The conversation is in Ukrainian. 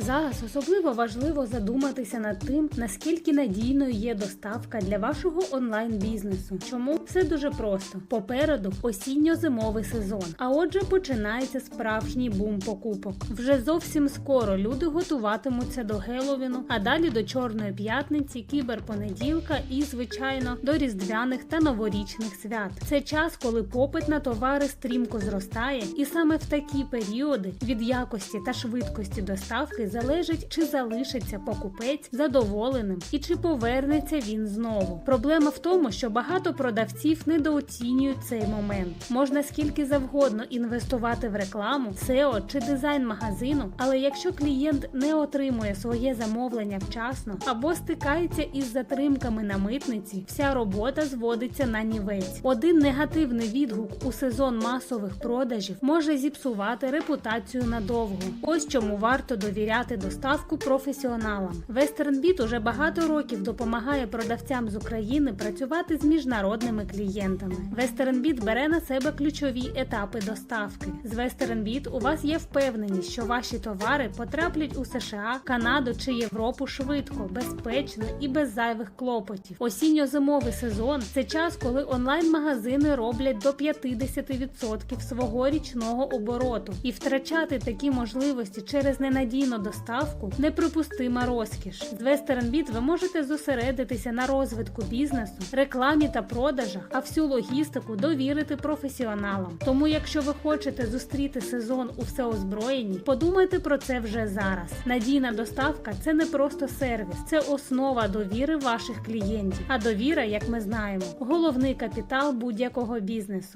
Зараз особливо важливо задуматися над тим, наскільки надійною є доставка для вашого онлайн-бізнесу. Чому все дуже просто? Попереду осінньо-зимовий сезон. А отже, починається справжній бум покупок. Вже зовсім скоро люди готуватимуться до Геловіну, а далі до Чорної п'ятниці, кіберпонеділка і, звичайно, до різдвяних та новорічних свят. Це час, коли попит на товари стрімко зростає, і саме в такі періоди від якості та швидкості доставки залежить, чи залишиться покупець задоволеним і чи повернеться він знову. Проблема в тому, що багато продавців недооцінюють цей момент. Можна скільки завгодно інвестувати в рекламу, SEO чи дизайн магазину, але якщо клієнт не отримує своє замовлення вчасно або стикається із затримками на митниці, вся робота зводиться на нівець. Один негативний відгук у сезон масових продажів може зіпсувати репутацію надовго. Ось чому варто довіряти доставку професіоналам. WesternBit уже багато років допомагає продавцям з України працювати з міжнародними клієнтами. WesternBit бере на себе ключові етапи доставки. З WesternBit у вас є впевненість, що ваші товари потраплять у США, Канаду чи Європу швидко, безпечно і без зайвих клопотів. Осінньо-зимовий сезон це час, коли онлайн-магазини роблять до 50% свого річного обороту, і втрачати такі можливості через ненадійну доставку неприпустима розкіш. З WesternBit ви можете зосередитися на розвитку бізнесу, рекламі та продажах, а всю логістику довірити професіоналам. Тому, якщо ви хочете зустріти сезон у всеозброєнні, подумайте про це вже зараз. Надійна доставка це не просто сервіс, це основа довіри ваших клієнтів. А довіра, як ми знаємо, головний капітал будь-якого бізнесу.